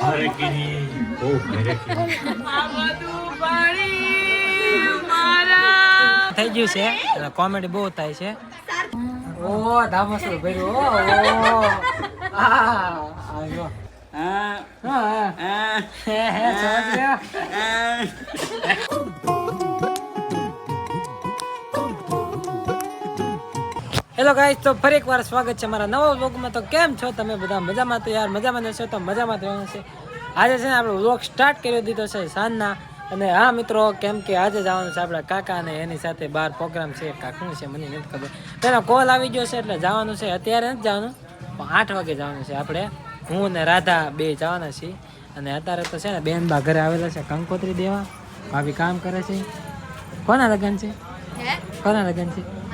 હરકીની થઈ ગયું છે. કોમેડી બહુ થાય છે. ઓ ધામસ ભર્યું. ઓ આ આવ્યો હા હા. હા. હેલો ગાઈસ તો ફરી એકવાર સ્વાગત છે મારા નવા વ્લોગમાં તો કેમ છો તમે બધા? મજામાં તો યાર મજામાં છો તો મજામાં રહેવાનું છે. આજે છે ને આપણે વ્લોગ સ્ટાર્ટ કરી દીધો છે સાંજના. અને હા મિત્રો કેમ કે આજે જવાનું છે આપણા કાકા અને એની સાથે બહાર પ્રોગ્રામ છે. કાકું છે મને નથી ખબર. પહેલો કોલ આવી ગયો છે એટલે જવાનું છે. અત્યારે નથી જવાનું પણ આઠ વાગે જવાનું છે આપણે. હું ને રાધા બે જવાના છીએ. અને અત્યારે તો છે ને બેન બા ઘરે આવેલા છે કંકોત્રી દેવા. ભાભી કામ કરે છે. કોના લગ્ન છે? કોના લગ્ન છે?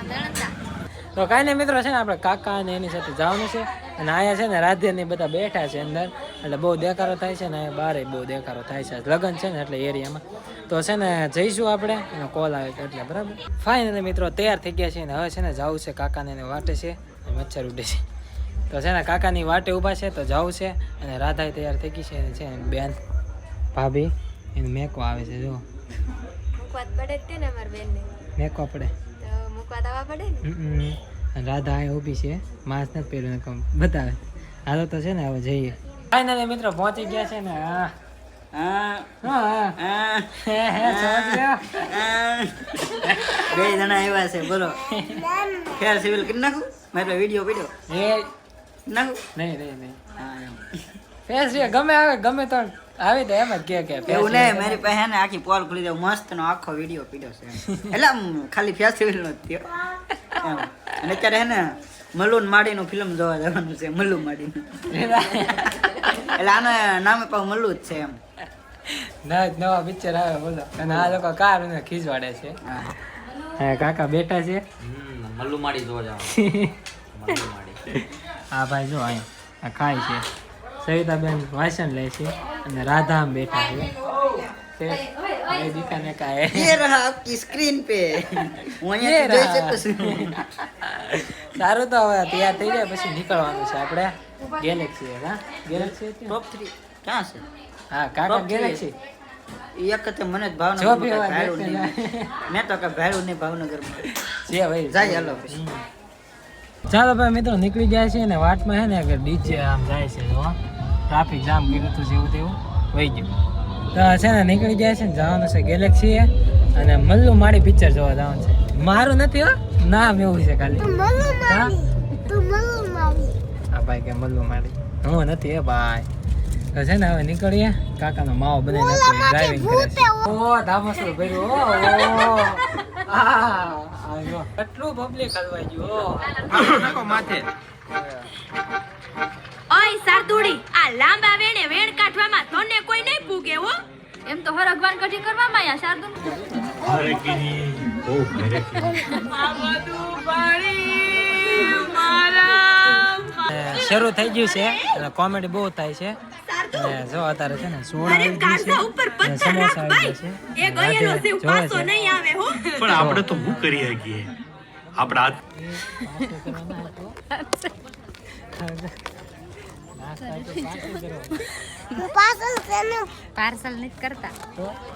તો કાંઈ નહીં મિત્રો છે ને આપણે કાકા અને એની સાથે જવાનું છે. અને અહીંયા છે ને રાધે ને બધા બેઠા છે અંદર. એટલે બહુ દેખારો થાય છે ને અહીંયા બારે બહુ દેખારો થાય છે. લગ્ન છે ને એટલે એરિયામાં. તો છે ને જઈશું આપણે. એનો કોલ આવે એટલે બરાબર. ફાઇનલી મિત્રો તૈયાર થઈ ગયા છે ને હવે છે ને જવું છે કાકાને એને વાટે છે. અને મચ્છર ઉડે છે. તો છે ને કાકાની વાટે ઊભા છે તો જવું છે. અને રાધાએ તૈયાર થઈ ગઈ છે અને છે બેન ભાભી એને મેકો આવે છે જો મૂકવા પડે ને અમારી બેનને. મેકો પડે. તો મૂકવા તો પડે ને? રાધા અહીં ઊભી છે. માસ નથી પહેર્યું કમ બતાવે. હાલો તો છે ને હવે જઈએ. ફાઇનલી મિત્રો પહોંચી ગયા છે ને હા. બે જણા આવ્યા છે બોલો. ખેર સિવિલ કરી નાખું? મારો વીડિયો પીડ્યો. એ. નાખું? નહીં નહીં નહીં. ફેસ રે ગમે આવે ગમે તો આવી દે એમ જ કે કે એવું નહીં મારી પાસે ને આખી પોલ ખુલી દઉં મસ્ત નો આખો વીડિયો પીડ્યો છે. એટલે ખાલી ફેસ્ટિવલ નો જ થયો. અને અત્યારે હે ને મલુન માડીનું ફિલ્મ જોવા જવાનું છે મલ્લુ માડીનું. એટલે આને નામે પણ મલ્લુ જ છે એમ. ના જ નવા પિક્ચર આવે બોલો. અને આ લોકો કાર ને ખીજવાડે છે. હા. કાકા બેઠા છે. મલ્લુ માડી જોવા જવાનું હા ભાઈ જો આ ખાય છે. સવિતાબેન વાસણ લે છે અને રાધા બેઠા છે. તે એ દીકાને કાય ये रहा आपकी स्क्रीन पे હું ये અહીંયા रहा. જોઈ શકું છું સારું તો હવે તૈયાર થઈ જાય પછી નીકળવાનું છે આપણે ગેલેક્સી હા ગેલેક્સી હતી ને? ટોપ થ્રી ક્યાં છે હા કાકા Top three. ગેલેક્સી ઈ એક તે મને જ ભાવનગર જો માં ભી કાંઈ વાત ભાડું દેખતે નહીં મેં તો કઈ ભાડું નહીં ભાવનગરમાં છે ભાઈ જાય હાલો પછી. ચાલો ભાઈ મિત્રો નીકળી જાય છે ને વાટમાં છે ને કે ડીજે આમ જાય છે જો ટ્રાફિક જામ કર્યું હતું જેવું તેવું વહી ગયું તો છે ને નીકળી જાય છે ને જવાનું છે ગેલેક્સી અને મલ્લુ માળી પિક્ચર જોવા જવાનું છે. મારું નથી હો નામ એવું છે ખાલી. હા? ભાઈ કે મલ્લુ માળી હું નથી હે ભાઈ. તો છે ને હવે નીકળીએ. કાકાનો માવો બને ડ્રાઇવિંગ કરે છે. ઓ ધામસું ભર્યું. ઓ ઓ આ કેટલું પબ્લિક હલવાઈ ગયું ઓ. માથે. ઓય સારતુડી આ લાંબા કોઈ કેવો એમ તો હરગવાન કઢી કરવામાં આયા શારદુલ. હરકીની બહુ મારા શરૂ થઈ ગયું છે અને કોમેડી બહુ થાય છે. જો અત્યારે છે ને સોળ આવી ગયું છે કાંસા ઉપર પથ્થર સમોસા રાખ આવી ભાઈ. ગયા છે. પાછો નહીં આવે હો. પણ આપણે તો હું કરી શકીએ? આપણા પાર્સલ નથી કરતા.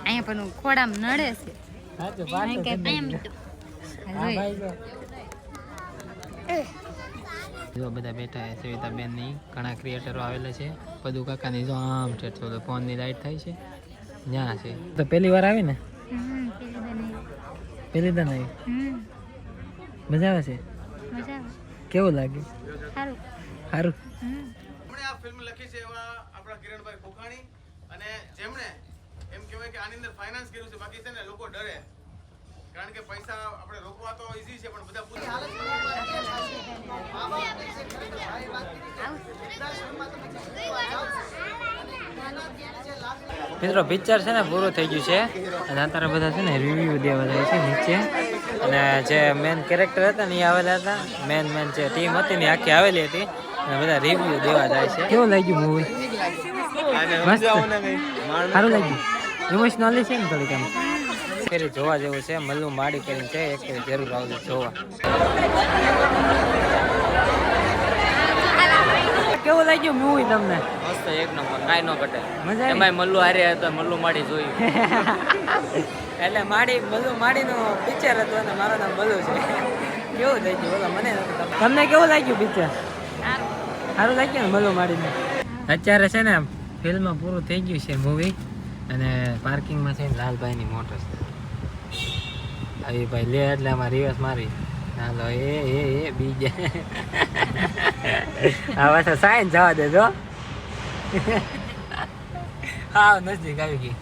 અહીંયા પણ ખોડામ નડે છે. જો. બધા બેઠા છે સવિતા બેનની ઘણા ક્રિએટરો આવેલા છે. પદુ કાકાની જો આમ છે તો ફોનની લાઈટ થાય છે. ત્યાં છે. તો પહેલી વાર આવી ને. પહેલી દાન આવી. મજા આવે છે? કેવું લાગે સારું. સારું. ફિલ્મ લખી છે એવા આપણા કિરણભાઈ ખોખાણી. અને જેમણે એમ કહેવાય કે આની અંદર ફાઇનાન્સ કર્યું છે બાકી છે ને લોકો ડરે. કારણ કે પૈસા આપણે રોકવા તો ઈઝી છે પણ બધા પૂછે. મિત્રો પિક્ચર છે ને પૂરું થઈ ગયું છે. અને અત્યારે બધા છે ને રિવ્યુ દેવા જાય છે નીચે. અને જે મેન કેરેક્ટર હતા ને એ આવેલા હતા. મેન મેન જે ટીમ હતી ને આખી આવેલી હતી. બધા રિવ્યુ દેવા જાય છે. કેવું લાગ્યું મૂવી મસ્ત. સારું લાગ્યું. ઇમોશનલ છે ને થોડીક એમ ફેરી જોવા જેવું છે મલ્લુ માડી કરીને છે એક જરૂર આવજો જોવા. કેવું લાગ્યું મૂવી તમને? મસ્ત એક નંબર કાંઈ ન ઘટે. મજા એમાં મલ્લુ હારે હતો મલ્લુ માડી જોયું એટલે માડી મલ્લુ માડીનું પિક્ચર હતું અને મારું નામ મલ્લુ છે. કેવું થઈ ગયું? બોલો મને તમને કેવું લાગ્યું પિક્ચર સારું લાગ્યું ને મલ્લુ મારીને? અત્યારે છે ને ફિલ્મ પૂરું થઈ ગયું છે મૂવી અને પાર્કિંગમાં છે ને લાલભાઈની મોટર છે. આવી ભાઈ લે એટલે આમાં રિવર્સ મારી. હાલો, એ એ એ, બીજે. આ તો સાઈન જવા દેજો. હા, નજીક આવી ગઈ.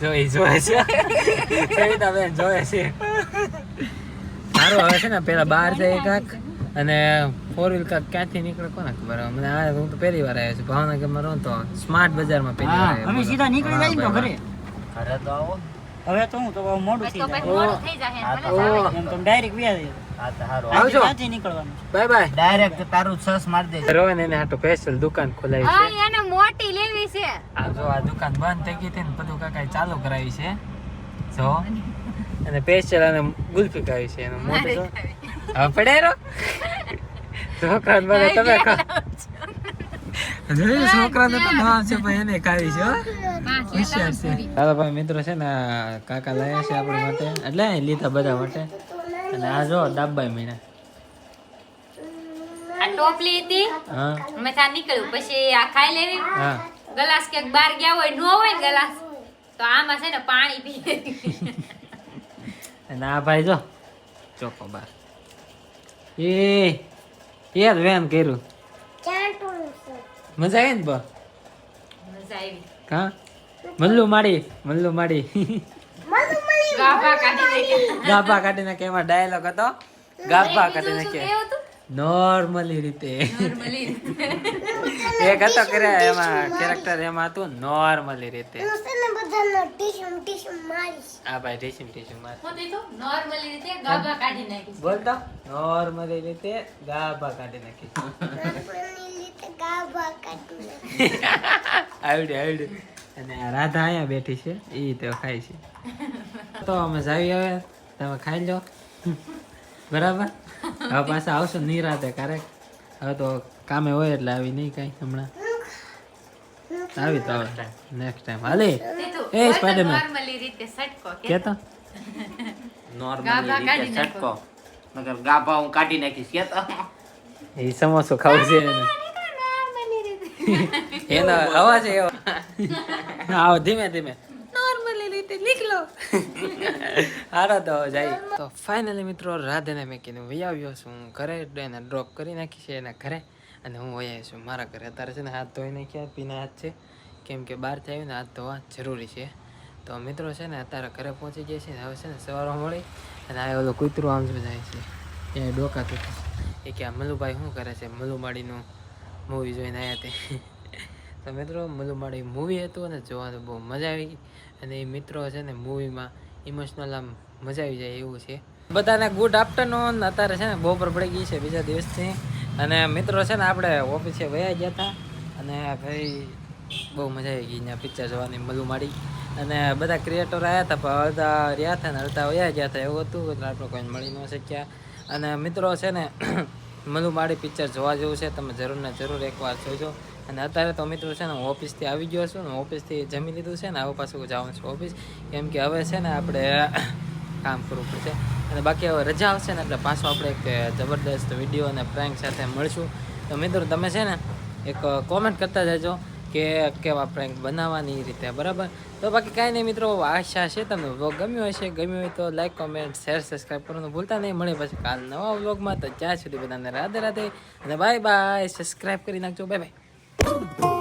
જોઈ જોઈ છે સવિતા બેન જોવે છે. સારું, હવે છે ને પેલા બહાર જાય કાંક અને ફોર વ્હીલ કાર ક્યાંથી નીકળે કોને ખબર? મને આ હું તો પહેલી વાર આવ્યો છું. ભાવનગરમાં રહું તો સ્માર્ટ બજારમાં પહેલી વાર આવ્યો અમે સીધા નીકળી જાય તો ઘરે. ઘરે તો આવો. હવે તો હું તો મોડું થઈ જાય. મોડું થઈ જાય. એમ તો ડાયરેક્ટ વ્યા જાય હા આવજો. ત્યાંથી નીકળવાનું? બાય બાય ડાયરેક્ટ તારું સસ મારી દેજે. રોહન એને હાટો સ્પેશિયલ દુકાન ખોલાવી હા છે એને મોટી લેવી છે. આ જો આ દુકાન બંધ થઈ ગઈ હતી ને બધું કાકા ચાલુ કરાવી છે. જો. અને સ્પેશિયલ અને ગુલ્ફી ખાવી છે એનું મોટું જો. હવે પડાયરો છોકરાને બધા તમે જોયું છોકરાને તો નામ છે પણ એને ખાવી છે હો. હોશિયાર છે. ચાલો ભાઈ મિત્રો છે ને કાકા લાયા છે આપણી માટે. એટલે લીધા બધા માટે. અને આ જો ડાબાઈ મહિના આ ટોપલી હતી. હા. અમે ત્યાં નીકળ્યું પછી આ ખાઈ લેવી. હા. ગલાસ કે બહાર ગયા હોય નો હોય ને ગલાસ તો આમાં છે ને પાણી પી. અને આ ભાઈ જો ચોકો બાર એ જ વેન કર્યું. મજા આવી ને બા? મજા આવી. હા મલ્લુ માડી મલ્લુ માડી. ગાભા કાઢી નાખે એમાં ડાયલોગ હતો. ગાભા કાઢી નાખે કેવું હતું? નોર્મલી રીતે. એક હતો કરે એમાં કેરેક્ટર એમાં હતું નોર્મલી રીતે. હા ભાઈ ટીશમ ટીશું માર. તો રીતે ગાભા કાઢી નાખી. બોલતો નોર્મલી રીતે ગાભા કાઢી નાખી આવડે આવડે અને રાધા અહીંયા બેઠી છે એ તો ખાય છે. તો અમે જાવી હવે તમે ખાઈ લો. બરાબર? હવે પાછા આવશો નિરાતે ક્યારેક. હવે તો કામે હોય એટલે આવી નહીં કાંઈ હમણાં. આવી તો નેક્સ્ટ ટાઈમ હાલે. એ સ્પાઈડરમેન નોર્મલી રીતે સટકો કેતો? ગાભા નોર્મલી રીતે સટકો. મગર ગાભા હું કાઢી નાખીશ કેતો? એ સમોસો ખાવું છે એને. એનો અવાજ એવો. આવો ધીમે ધીમે. નીકળો. હારો તો જાય. તો ફાઇનલી મિત્રો રાધેને મેં કીધું વહી આવ્યો છું હું ઘરે એને ડ્રોપ કરી નાખી છે એના ઘરે. અને હું આવ્યો છું. મારા ઘરે અત્યારે છે ને હાથ ધોઈ નાખ્યા, પીના હાથ છે. કેમ કે બહાર આવ્યું ને હાથ ધોવા જરૂરી છે. તો મિત્રો છે ને અત્યારે ઘરે પહોંચી ગયા છે ને હવે છે ને સવારમાં મળી અને આ ઓલું કૂતરું આમ જાય છે. એ ડોકાતું હતું. એ કે આ મલુભાઈ શું કરે છે? મલુમાડીનું મૂવી જોઈને આવ્યા તે. તો મિત્રો મલુમાડી મૂવી હતું અને જોવાનું બહુ મજા આવી અને એ મિત્રો છે ને મૂવીમાં ઇમોશનલ આમ મજા આવી જાય એવું છે. બધાને ગુડ આફ્ટરનૂન અત્યારે છે ને બપોર પડી ગઈ છે બીજા દિવસથી. અને મિત્રો છે ને, આપણે ઓફિસે વયા ગયા હતા અને ભાઈ બહુ મજા આવી ગઈ અહીંયા પિક્ચર જોવાની મલુમાડી અને બધા ક્રિએટર આવ્યા હતા પણ અડધા રહ્યા હતા ને અડધા વયા ગયા હતા એવું હતું, એટલે આપણે કોઈને મળી ન શક્યા. અને મિત્રો છે ને મલુમાડી પિક્ચર જોવા જેવું છે, તમે જરૂર ને જરૂર એકવાર જોજો. અને અત્યારે તો મિત્રો છે ને, હું ઓફિસથી આવી ગયો છું ને ઓફિસથી જમી લીધું છે ને હવે પાછું જવાનું છું ઓફિસ. કેમ કે હવે છે ને, આપણે કામ કરવું પડશે અને બાકી હવે રજા આવશે ને એટલે પાછો આપણે એક જબરદસ્ત વીડિયો અને પ્રેન્ક સાથે મળશું. તો મિત્રો, તમે છે ને એક કોમેન્ટ કરતા જજો કે કેવા પ્રેન્ક બનાવવાની રીતે, બરાબર? તો બાકી કાંઈ નહીં મિત્રો, આશા છે તમને વ્લોગ ગમ્યો હશે. ગમ્યો હોય તો લાઈક કોમેન્ટ શેર સબસ્ક્રાઈબ કરવાનું ભૂલતા નહીં. મળે પછી કાલ નવા વ્લોગમાં તો જ્યાં સુધી બધાને રાધે રાધે અને બાય બાય સબસ્ક્રાઈબ કરી નાખજો. Bye bye